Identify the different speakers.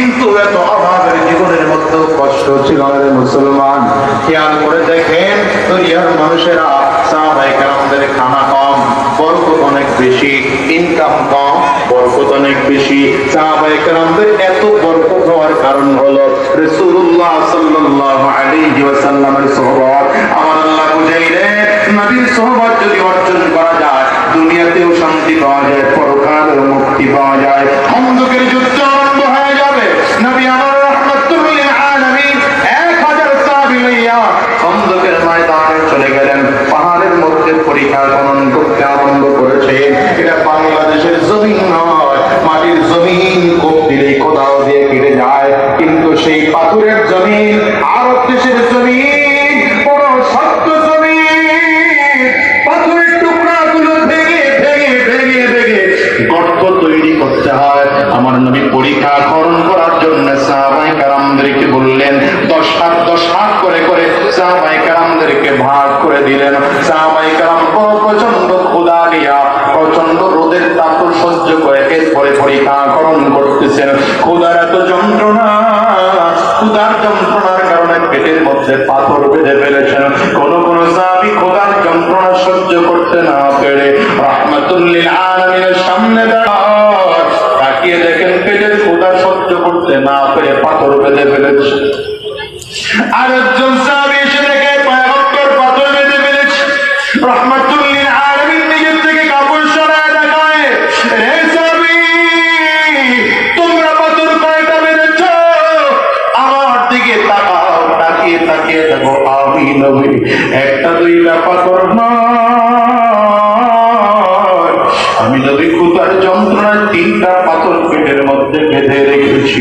Speaker 1: কিন্তু এত অভাবের জীবনের মধ্যে কষ্ট ছিল না রে মুসলমান। খেয়াল করে দেখেন, দুনিয়ার মানুষেরা সাহাবাই খানা কম, বরকত অনেক বেশি ইনকাম কম, বরকত অনেক বেশি। এত বরকত হওয়ার কারণ হলো আমার আল্লাহ যদি অর্জন করা যায়, দুনিয়াতেও শান্তি পাওয়া যায়, পরকালেও মুক্তি পাওয়া যায়। অন্ধকের যুদ্ধ পাহাড়ের মধ্যে পরীক্ষা খনন করতে আরম্ভ করেছে। এটা বাংলাদেশের জমিন নয়, মাটির জমিন কোপ কোদাল দিয়ে কেটে যায়। কিন্তু সেই পাথরের জমিন, আরব দেশের জমিন আমার পরীক্ষা করার জন্য বললেন, দশ হাত দশ হাত করে করে সাহাবাই দিলেন সাহাবাই কারাম প্রচণ্ড ক্ষুদা প্রচণ্ড রোদের সহ্য করে করতেছেন। ক্ষুদার এত যন্ত্রণা ক্ষুদার যন্ত্রণার কারণে পেটের মধ্যে পাথর বেঁধে ফেলেছেন। কোন কোন ক্ষুদার যন্ত্রণা সহ্য করতে না পেরে আলমিনের সামনে দাঁড়ায়। তাকিয়ে দেখেন পেটের ক্ষুদা সহ্য করতে না পেরে পাথর বেঁধে ফেলেছে। আরেকজন সাহাবি তাকিয়ে তাকিয়ে দেখো, আমি নবী। একটা দুইটা পাথর আমি নবী কুতার যন্ত্রণায় তিনটা পাথর পেটের মধ্যে বেঁধে রেখেছি।